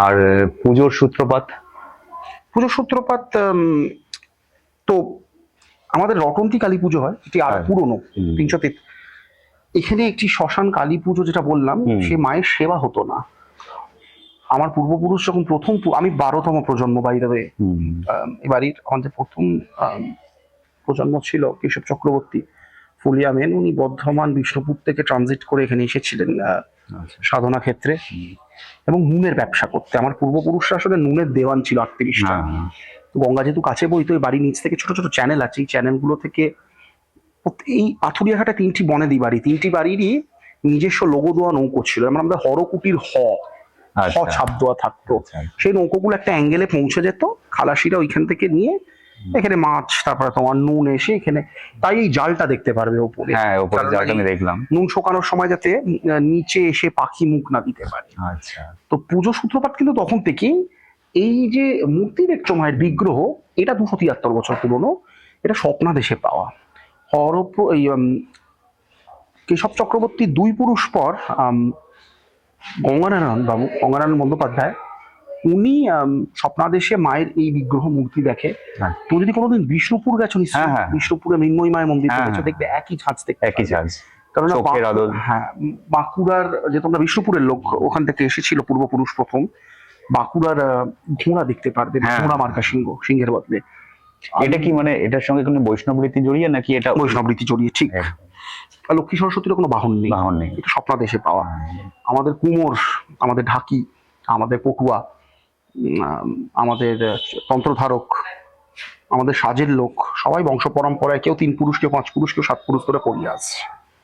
আর পুজোর সূত্রপাত? পুজোর সূত্রপাত তো আমাদের রটন্তি কালী পুজো হয় এটি আর হ্যাঁ। পুরনো তিনশো এখানে একটি শ্মশান কালী পুজো যেটা বললাম সে মায়ের সেবা হতো না। আমার পূর্বপুরুষ যখন প্রথম আমি বারোতম প্রজন্ম বাইরে হুম, এ বাড়ির আমাদের প্রথম প্রজন্ম ছিল কেশব চক্রবর্তী। ফুলিয়া মেন উনি বর্ধমান বিষ্ণুপুর থেকে ট্রানজিট করে এখানে এসেছিলেন আচ্ছা। সাধনা ক্ষেত্রে। এবং নুনের ব্যবসা করতে। আমার পূর্বপুরুষরা আসলে নুনের দেওয়ান ছিল আটত্রিশটা। হ্যাঁ, তো গঙ্গা যেহেতু কাছে বইতো এই বাড়ির নিচ থেকে ছোট ছোট চ্যানেল আছে। এই চ্যানেলগুলো থেকে এই পাথুরিয়াঘাটা তিনটি বনেদি বাড়ি। তিনটি বাড়িরই নিজস্ব লোগো দেওয়া নৌকো ছিল। যেমন আমাদের হরকুটির হ। হ আচ্ছা। ছাপ দেওয়া থাকতো। আচ্ছা। সেই নৌকোগুলো একটা অ্যাঙ্গেলে পৌঁছে যেত। খালাসিরা ওইখান থেকে নিয়ে এখানে মাছ তারপরে তোমার নুন এসে এখানে তাই এই জালটা দেখতে পারবে ওপরে। হ্যাঁ ওপরে জায়গাটা আমি দেখলাম। নুন শোকানোর সময় যাতে নিচে এসে পাখি মুখ না দিতে পারে। আচ্ছা। তো পুজো সূত্রপাত কিন্তু তখন থেকেই এই যে মূর্তি দেখছ মায়ের বিগ্রহ এটা দুশো তিয়াত্তর বছর পুরনো এটা স্বপ্নাদেশে পাওয়া। হরপ এই কেশব চক্রবর্তী দুই পুরুষ পর গঙ্গানারায়ণ বাবু গঙ্গানারায়ণ বন্দ্যোপাধ্যায় উনি স্বপ্নাদেশে মায়ের এই বিগ্রহ মূর্তি দেখে হ্যাঁ। তুমি যদি কোনোদিন বিষ্ণুপুর গেছো হ্যাঁ, হ্যাঁ। বিষ্ণুপুরে মৃন্ময়ী মায়ের মন্দির। দেখবে একই ছাঁচ দেখতে একই। চার্জ কারণ। হ্যাঁ বাঁকুড়ার যে তোমরা বিষ্ণুপুরের লোক ওখান থেকে এসেছিল পূর্বপুরুষ প্রথম বাঁকুড়ার ঘোড়া দেখতে পারবে। ঘোড়া মার্কা সিংহ সিংহের বদলে এটা কি মানে এটার সঙ্গে কোনো বৈষ্ণব রীতি জড়িয়ে নাকি এটা বৈষ্ণব রীতি জড়িয়ে ঠিক লক্ষ্মী সরস্বতীর কোনো বাহন নেই বাহন নেই এটা স্বপ্নাদেশে পাওয়া আমাদের কুমোর আমাদের ঢাকি আমাদের পটুয়া আমাদের তন্ত্রধারক, আমাদের সাজের লোক, সবাই বংশ পরম্পরায় কেউ তিন পুরুষ কেউ পাঁচ পুরুষ কেউ সাত পুরুষ করে পড়িয়ে আসছে।